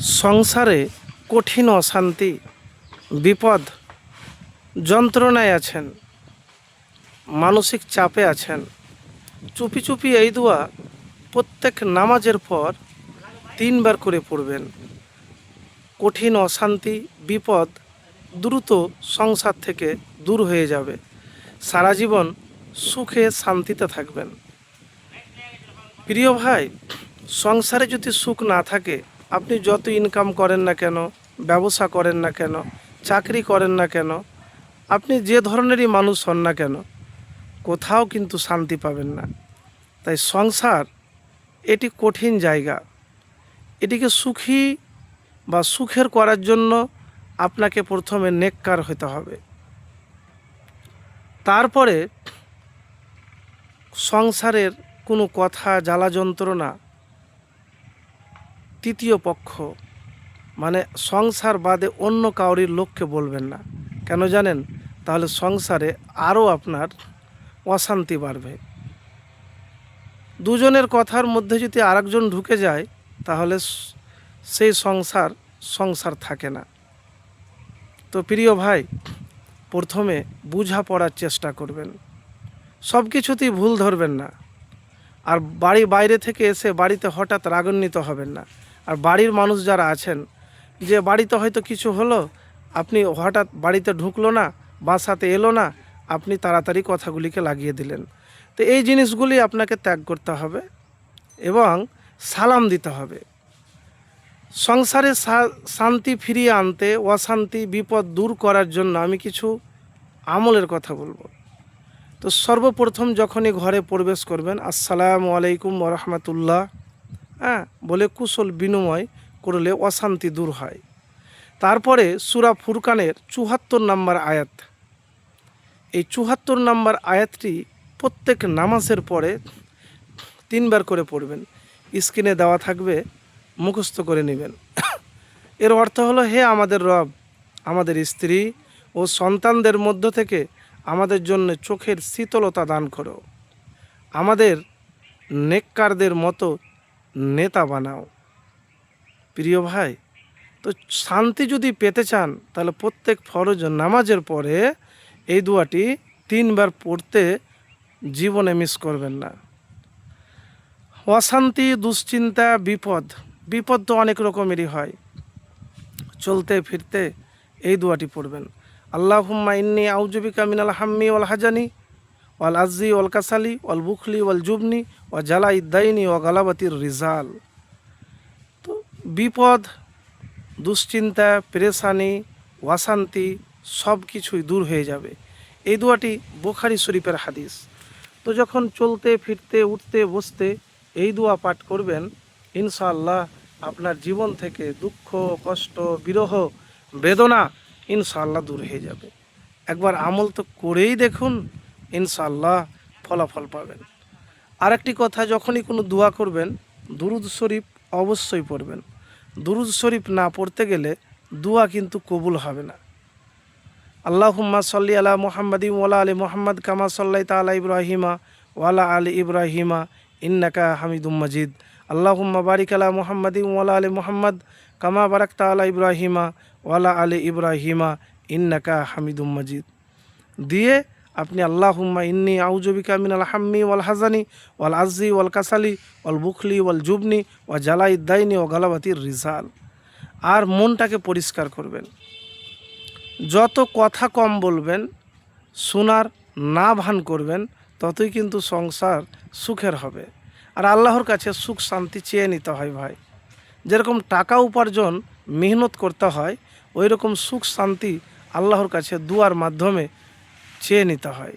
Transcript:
সংসারে কঠিন অশান্তি, বিপদ, যন্ত্রণায় আছেন, মানসিক চাপে আছেন। চুপি চুপি এই দোয়া প্রত্যেক নামাজের পর তিনবার করে পড়বেন। কঠিন অশান্তি, বিপদ দ্রুত সংসার থেকে দূর হয়ে যাবে। সারা জীবন সুখে শান্তিতে থাকবেন। প্রিয় ভাই, সংসারে যদি সুখ না থাকে আপনি যত ইনকাম করেন না কেন, ব্যবসা করেন না কেন, চাকরি করেন না কেন, আপনি যে ধরনেরই মানুষ হন না কেন, কোথাও কিন্তু শান্তি পাবেন না। তাই সংসার, এটি কঠিন জায়গা। এটিকে সুখী বা সুখের করার জন্য আপনাকে প্রথমে নেককার হতে হবে। তারপরে সংসারের কোনো কথা জ্বালা যন্ত্রণা তৃতীয় পক্ষ। মানে সংসার বাদে অন্য কাউরির লোককে বলবেন না। কেন জানেন? তাহলে সংসারে আরও আপনার অশান্তি বাড়বে। দুজনের কথার মধ্যে যদি আরেকজন ঢুকে যায়, তাহলে সেই সংসার সংসার থাকে না। তো প্রিয় ভাই, প্রথমে বুঝা পড়ার চেষ্টা করবেন। সব কিছুতেই ভুল ধরবেন না। আর বাড়ি বাইরে থেকে এসে বাড়িতে হঠাৎ রাগান্বিত হবেন না। আর বাড়ির মানুষ যারা আছেন, যে বাড়িতে হয়তো কিছু হলো, আপনি হঠাৎ বাড়িতে ঢুকলো না বাসাতে এলো না, আপনি তাড়াতাড়ি কথাগুলিকে লাগিয়ে দিলেন। তো এই জিনিসগুলি আপনাকে ত্যাগ করতে হবে এবং সালাম দিতে হবে। সংসারে শান্তি ফিরিয়ে আনতে, অশান্তি, বিপদ দূর করার জন্য আমি কিছু আমলের কথা বলব। তো সর্বপ্রথম যখনই ঘরে প্রবেশ করবেন, আসসালামু আলাইকুম রহমতুল্লাহ। হ্যাঁ বলে কুশল বিনিময় করলে অশান্তি দূর হয়। তারপরে সুরা ফুরকানের চুহাত্তর নম্বর আয়াত। এই চুহাত্তর নম্বর আয়াতটি প্রত্যেক নামাজের পরে তিনবার করে পড়বেন। স্ক্রিনে দেওয়া থাকবে, মুখস্থ করে নেবেন। এর অর্থ হলো, হে আমাদের রব, আমাদের স্ত্রী ও সন্তানদের মধ্য থেকে আমাদের জন্য চোখের শীতলতা দান করো। আমাদের নেককারদের মতো নেতা বানাও। প্রিয় ভাই, তো শান্তি যদি পেতে চান, তাহলে প্রত্যেক ফরজ নামাজের পরে এই দুয়াটি তিনবার পড়তে জীবনে মিস করবেন না। অশান্তি, দুশ্চিন্তা, বিপদ বিপদ তো অনেক রকমেরই হয়। চলতে ফিরতে এই দুয়াটি পড়বেন। আল্লাহ হুম্মা ইন্নি আউজবিকা মিনাল হাম্মি ওয়াল হাজানি। ওয়াল আজি ওয়াল কাসালি, ওয়াল বুখলি, ওয়াল জুবনি, ওয়া জালা ইদ্দাইনি ও গালাবাতির রিজাল। তো বিপদ, দুশ্চিন্তা, পেরেশানি, অশান্তি সব কিছুই দূর হয়ে যাবে। এই দোয়াটি বোখারি শরীফের হাদিস। তো যখন চলতে, ফিরতে, উঠতে, বসতে এই দোয়া পাঠ করবেন, ইনশাআল্লাহ আপনার জীবন থেকে দুঃখ, কষ্ট, বিরহ, বেদনা ইনশাআল্লাহ দূর হয়ে যাবে। একবার আমল তো করেই দেখুন ইনশাআল্লাহ ফলাফল পাবেন। আরেকটি কথা, যখনই কোনো দোয়া করবেন, দুরুদ শরীফ অবশ্যই পড়বেন। দুরুদ শরীফ না পড়তে গেলে দোয়া কিন্তু কবুল হবে না। আল্লাহুম্মা সাল্লি আলা মুহাম্মাদি ওয়ালা আলী মোহাম্মদ কামা সাল্লাই তালা ইব্রাহিমা ওয়ালা আলী ইব্রাহিমা ইন্নাকা হামিদুম মাজিদ। আল্লাহুম্মা বারিক আলা মুহাম্মাদি ওয়ালা আলী মোহাম্মদ কামা বারাক তালা ইব্রাহিমা ওয়ালা আলী ইব্রাহিমা ইন্নাকা হামিদুম মজিদ। দিয়ে আপনি আল্লাহুম্মা ইন্নি আউজবিকা মিনাল হাম্মি ওয়াল হাজানি ওয়াল আজি ওয়াল কাসালি ওয়াল বুখলি ওয়াল জুবনি ওয়া জালাই দাইনি ও গালাবাতির রিজাল। আর মনটাকে পরিষ্কার করবেন। যত কথা কম বলবেন, শোনার না ভান করবেন, ততই কিন্তু সংসার সুখের হবে। আর আল্লাহর কাছে সুখ শান্তি চেয়ে নিতে হয় ভাই। যেরকম টাকা উপার্জন মেহনত করতে হয় ওই রকম সুখ শান্তি আল্লাহর কাছে দুয়ার মাধ্যমে চেয়ে নিতে হয়।